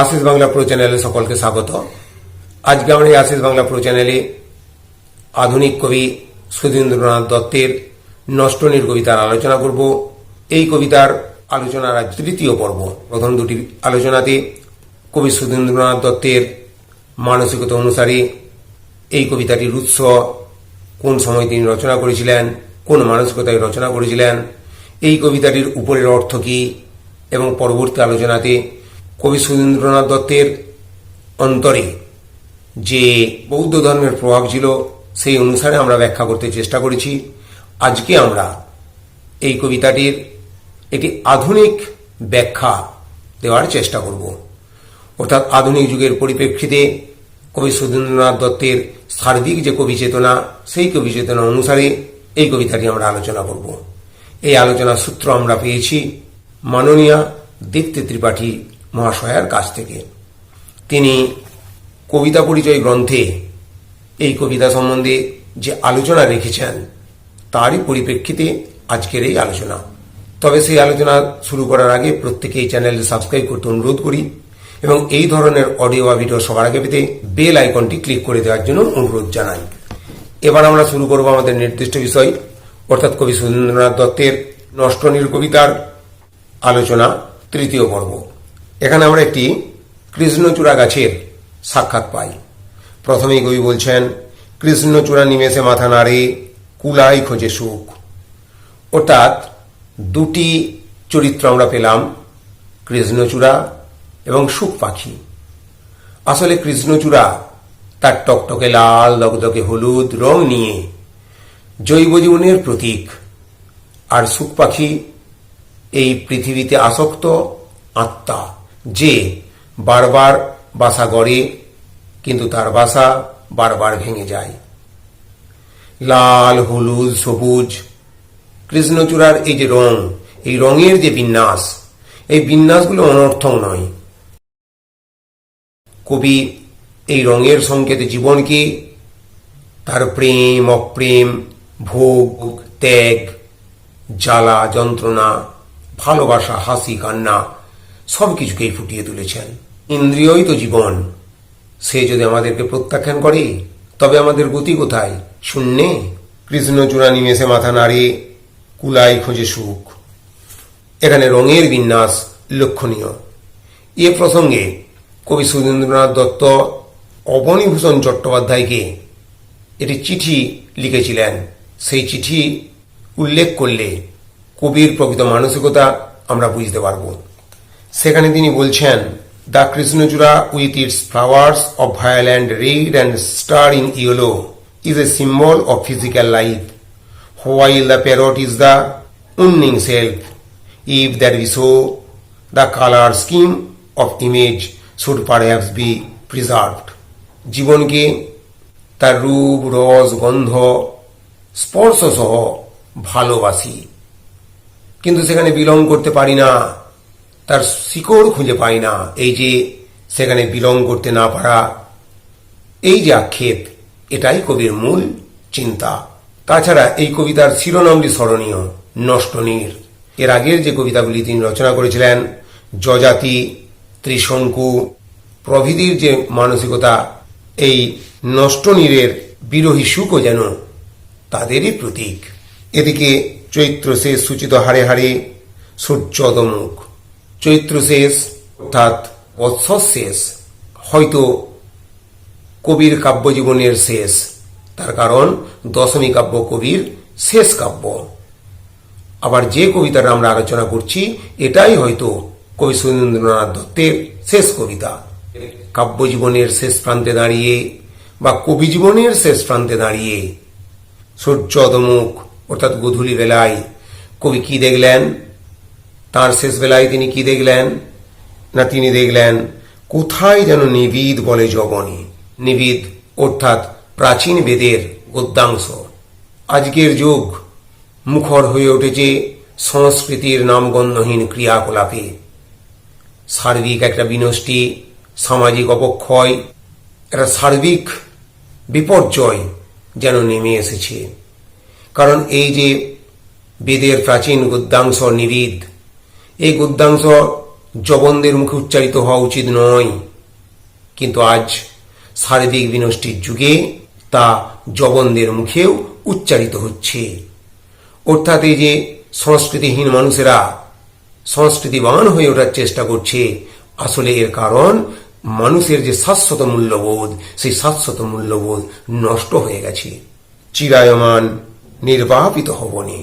Ashis Bangla pro চ্যানেলে সকলকে স্বাগত। আজকে আমরা এই আশিস বাংলা প্রো চ্যানেলে আধুনিক কবি সুধীন্দ্রনাথ দত্তের নষ্টনীর কবিতার আলোচনা করব। এই কবিতার আলোচনার আজ তৃতীয় পর্ব। প্রথম দুটি আলোচনাতে কবি সুধীন্দ্রনাথ দত্তের মানসিকতা অনুসারে এই কবিতাটির উৎস, কোন সময় তিনি রচনা করেছিলেন, কোন মানসিকতায় রচনা করেছিলেন, এই কবিতাটির উপরের অর্থ কী, এবং পরবর্তী আলোচনাতে কবি সুধীন্দ্রনাথ দত্তের অন্তরে যে বৌদ্ধ ধর্মের প্রভাব ছিল, সেই অনুসারে আমরা ব্যাখ্যা করতে চেষ্টা করেছি। আজকে আমরা এই কবিতাটির একটি আধুনিক ব্যাখ্যা দেওয়ার চেষ্টা করব। অর্থাৎ আধুনিক যুগের পরিপ্রেক্ষিতে কবি সুধীন্দ্রনাথ দত্তের সার্বিক যে কবি চেতনা, সেই কবি চেতনা অনুসারে এই কবিতাটি আমরা আলোচনা করব। এই আলোচনার সূত্র আমরা পেয়েছি মাননীয়া দীপ্তি ত্রিপাঠী মহাশয়ার কাছ থেকে। তিনি কবিতা পরিচয় গ্রন্থে এই কবিতা সম্বন্ধে যে আলোচনা রেখেছেন, তারই পরিপ্রেক্ষিতে আজকের এই আলোচনা। তবে সেই আলোচনা শুরু করার আগে প্রত্যেকে এই চ্যানেলে সাবস্ক্রাইব করতে অনুরোধ করি এবং এই ধরনের অডিও বা ভিডিও সবার আগে পেতে বেল আইকনটি ক্লিক করে দেওয়ার জন্য অনুরোধ জানাই। এবার আমরা শুরু করব আমাদের নির্দিষ্ট বিষয়, অর্থাৎ কবি সুরেন্দ্রনাথ দত্তের নষ্ট নষ্টনীর কবিতার আলোচনা, তৃতীয় পর্ব। এখানে আমরা একটি কৃষ্ণচূড়া গাছের সাক্ষাৎ পাই। প্রথমেই কবি বলছেন, কৃষ্ণচূড়া নিমেষে মাথা নাড়ে কুলাই খোঁজে সুখ। অর্থাৎ দুটি চরিত্র আমরা পেলাম, কৃষ্ণচূড়া এবং সুখ পাখি। আসলে কৃষ্ণচূড়া তার টকটকে লাল, দগদগে হলুদ রং নিয়ে জৈব জীবনের প্রতীক। আর সুখ পাখি এই পৃথিবীতে আসক্ত আত্মা। যে বারবার বাসা গড়ে, কিন্তু তার বাসা বারবার ভেঙে যায়। লাল, হলুদ, সবুজ, কৃষ্ণচূড়ার এই যে রং, এই রঙের যে বিন্যাস, এই বিন্যাসগুলো অনর্থক নয়। কবি এই রঙের সংকেতে জীবনকে তার প্রেম, অপ্রেম, ভোগ, ত্যাগ, জ্বালা, যন্ত্রণা, ভালোবাসা, হাসি, কান্না সব কিছুকেই ফুটিয়ে তুলেছেন। ইন্দ্রিয়ই তো জীবন। সে যদি আমাদেরকে প্রত্যাখ্যান করে, তবে আমাদের গতি কোথায়? শূন্যে? কৃষ্ণচূড়া নিমেষে মাথা নাড়ে কুলাই খোঁজে সুখ। এখানে রঙের বিন্যাস লক্ষণীয়। এ প্রসঙ্গে কবি সুরেন্দ্রনাথ দত্ত অবনীভূষণ চট্টোপাধ্যায়কে একটি চিঠি লিখেছিলেন। সেই চিঠি উল্লেখ করলে কবির প্রকৃত মানসিকতা আমরা বুঝতে পারব। সেখানে তিনি বলছেন the krishnachura with its flowers of violent red and star in yellow is a symbol of physical life. while the parrot is the unning self. If that be so, the color scheme of image should perhaps be preserved. জীবনকে তার রূপ রস গন্ধ স্পর্শ সহ ভালোবাসি। কিন্তু সেখানে বিলং করতে পারি না। তার শিকড় খুঁজে পাই না। এই যে সেখানে বিলং করতে না পারা, এই যে আক্ষেপ, এটাই কবির মূল চিন্তা। তাছাড়া এই কবিতার শিরোনামটি স্মরণীয় নষ্টনীর এর আগের যে কবিতাগুলি তিনি রচনা করেছিলেন, যজাতি, ত্রিশঙ্কু, প্রভৃতির যে মানসিকতা, এই নষ্টনীরের বিরোহী সুখও যেন তাদেরই প্রতীক। এদিকে চৈত্র শেষ সূচিত হারে হারে সূর্যদমুখ। চৈত্র শেষ অর্থাৎ বৎসর শেষ হয়তো কবির কাব্যজীবনের শেষ। তার কারণ দশমী কাব্য কবির শেষ কাব্য। আবার যে কবিতাটা আমরা আলোচনা করছি, এটাই হয়তো কবি সুরেন্দ্রনাথ দত্তের শেষ কবিতা। কাব্যজীবনের শেষ প্রান্তে দাঁড়িয়ে বা কবি জীবনের শেষ প্রান্তে দাঁড়িয়ে সূর্য সূর্যদমুখ অর্থাৎ গধূলি বেলায় কবি কি দেখলেন? তার শেষ বেলায় তিনি কি দেখলেন? না তিনি দেখলেন, কোথায় যেন নিবিদ বলে জবনে নিবিদ অর্থাৎ প্রাচীন বেদের গদ্যাংশ। আজকের যুগ মুখর হয়ে উঠেছে সংস্কৃতির নামগন্ধহীন ক্রিয়াকলাপে। সার্বিক একটা বিনষ্টি, সামাজিক অবক্ষয়, একটা সার্বিক বিপর্যয় যেন নেমে এসেছে। কারণ এই যে বেদের প্রাচীন গদ্যাংশ নিবিদ এই গদ্যাংশ জবনদের মুখে উচ্চারিত হওয়া উচিত নয়। কিন্তু আজ শারীরিক বিনষ্টির যুগে তা জবনদের মুখেও উচ্চারিত হচ্ছে। অর্থাৎ এই যে সংস্কৃতিহীন মানুষেরা সংস্কৃতিবান হয়ে ওঠার চেষ্টা করছে, আসলে এর কারণ মানুষের যে শাশ্বত মূল্যবোধ, সেই শাশ্বত মূল্যবোধ নষ্ট হয়ে গেছে। চিরায়মান, নির্বাপিত হবনে।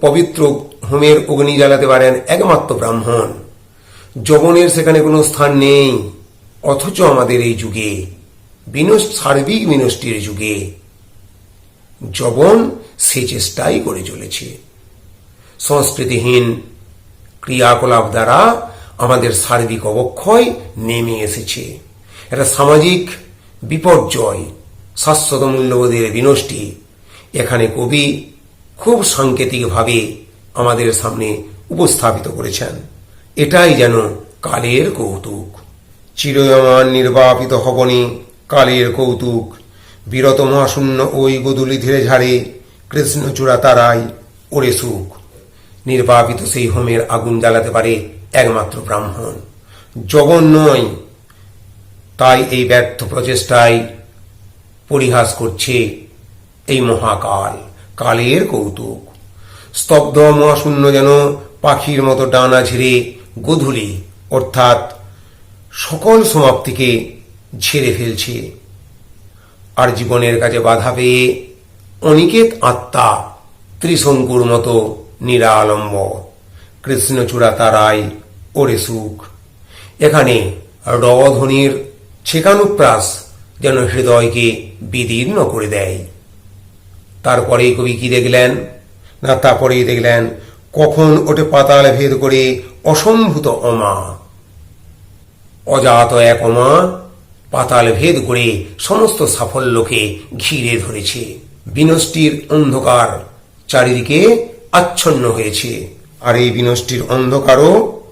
পবিত্র হোমের অগ্নি জ্বালাতে পারেন একমাত্র ব্রাহ্মণ। যবনের সেখানে কোনো স্থান নেই, অথচ আমাদের এই যুগে, বিনষ্ট, সার্বিক বিনষ্টির যুগে। যবন সে চেষ্টাই করে চলেছে। সংস্কৃতিহীন ক্রিয়াকলাপ দ্বারা আমাদের সার্বিক অবক্ষয় নেমে এসেছে। এটা সামাজিক বিপর্যয়, শাশ্বত মূল্যবোধের বিনষ্টি। এখানে কবি খুব সাংকেতিকভাবে আমাদের সামনে উপস্থাপিত করেছেন। এটাই যেন কালের কৌতুক। চিরয়মান নির্বাপিত হবনে কালের কৌতুক। বিরত মহাশূন্য ওই গদুলি ধীরে ঝাড়ে কৃষ্ণচূড়া তারাই ওরে সুখ। নির্বাপিত সেই হোমের আগুন জ্বালাতে পারে একমাত্র ব্রাহ্মণ। জগন নয়, তাই এই ব্যর্থ প্রচেষ্টায় পরিহাস করছে এই মহাকাল। কালের কৌতুক। স্তব্ধ মহাশূন্য যেন পাখির মতো ডানা ঝেড়ে গধূলি, অর্থাৎ সকল সমাপ্তিকে ঝেড়ে ফেলছে। আর জীবনের কাছে বাধা পেয়ে অনিকেত আত্মা ত্রিশঙ্কুর মতো নিরালম্ব। কৃষ্ণচূড়া তারাই ওরে সুখ। এখানে রধ্বনির ছেকানুপ্রাস যেন হৃদয়কে বিদীর্ণ করে দেয়। তারপরেই কবি কি দেখলেন? না, তারপরেই দেখলেন, কখন ওঠে পাতাল ভেদ করে অসম্ভূত অমা অজাত এক অমা পাতাল ভেদ করে সমস্ত সাফল্যকে ঘিরে ধরেছে। বিনষ্টির অন্ধকার চারিদিকে আচ্ছন্ন হয়েছে। আর এই বিনষ্টির অন্ধকারও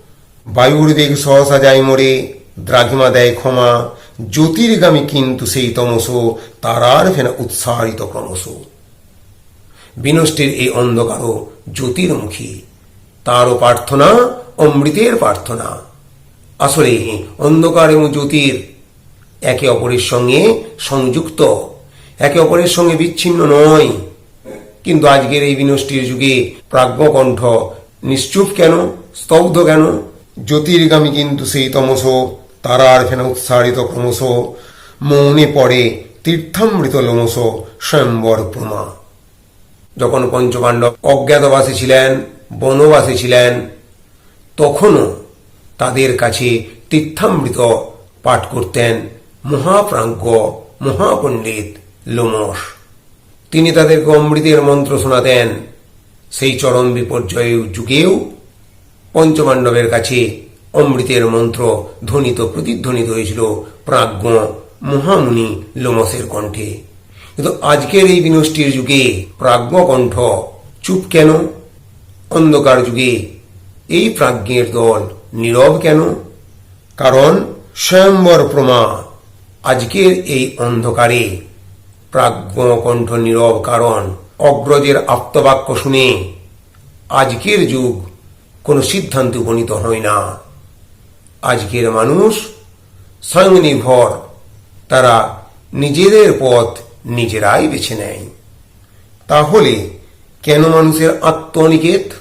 বায়ুর বেগ সহসা যায় মরে, দ্রাঘিমা দেয় ক্ষমা, জ্যোতির্গামী কিন্তু সেই তমস, তারার ফেনা উৎসাহিত ক্রমশ বিনষ্টের এই অন্ধকারও জ্যোতির্মুখী। তারও প্রার্থনা অমৃতের প্রার্থনা। আসলে অন্ধকার এবং জ্যোতির একে অপরের সঙ্গে সংযুক্ত, একে অপরের সঙ্গে বিচ্ছিন্ন নয়। কিন্তু আজকের এই বিনষ্টির যুগে প্রাজ্ঞকণ্ঠ নিশ্চুপ কেন, স্তব্ধ কেন? জ্যোতির্গামী কিন্তু সেই তমস তারার ফেনা উৎসারিত ক্রমশ। মৌনে পড়ে তীর্থামৃত লোমস স্বয়ম্বর প্রমা যখন পঞ্চপাণ্ডব অজ্ঞাতবাসী ছিলেন, বনবাসী ছিলেন, তখনও তাদের কাছে তীর্থামৃত পাঠ করতেন মহাপ্রাজ্ঞ মহাপণ্ডিত লোমস তিনি তাদেরকে অমৃতের মন্ত্র শোনাতেন। সেই চরম বিপর্যয় যুগেও পঞ্চপাণ্ডবের কাছে অমৃতের মন্ত্র ধ্বনিত, প্রতিধ্বনিত হয়েছিল প্রাজ্ঞ মহামুনি লোমসের কণ্ঠে। কিন্তু আজকের এই বিনষ্টির যুগে প্রাজ্ঞ কণ্ঠ চুপ কেন? অন্ধকার যুগে এই প্রাজ্ঞের দল নীরব কেন? কারণ স্বয়ম্বর প্রমা আজকের এই অন্ধকারে প্রাজ্ঞ কণ্ঠ নীরব কারণ অগ্রজের আত্মবাক্য শুনে আজকের যুগ কোনো সিদ্ধান্ত উপনীত হয় না। আজকের মানুষ স্বয়ংনির্ভর, তারা নিজেদের পথ নিজেরাই বেছে নেয়। তাহলে কেন মানুষের আত্মনিকেত?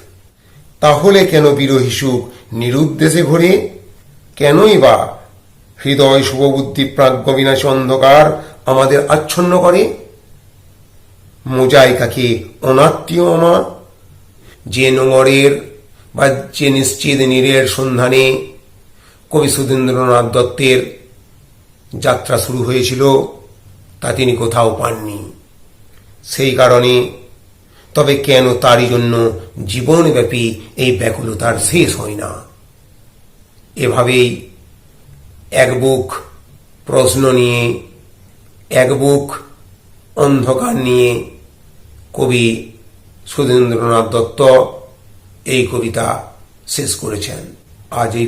তাহলে কেন বিরোহী সুখ নিরুদ্দেশে ঘোরে? কেনই বা হৃদয় শুভবুদ্ধি প্রাজ্ঞ বিনাশী অন্ধকার আমাদের আচ্ছন্ন করে? মোজাইকাকে অনাত্মীয় আমা? যে নোংরের বা যে নিশ্চিত নীরের সন্ধানে কবি সুধীন্দ্রনাথ দত্তের যাত্রা শুরু হয়েছিল, তা তিনি কোথাও পাননি। সেই কারণে। তবে কেন তারই জন্য জীবনব্যাপী এই ব্যাকুলতার শেষ হয় না? এভাবেই এক বুক প্রশ্ন নিয়ে, এক বুক অন্ধকার নিয়ে কবি সুধীন্দ্রনাথ দত্ত এই কবিতা শেষ করেছেন। আজ এই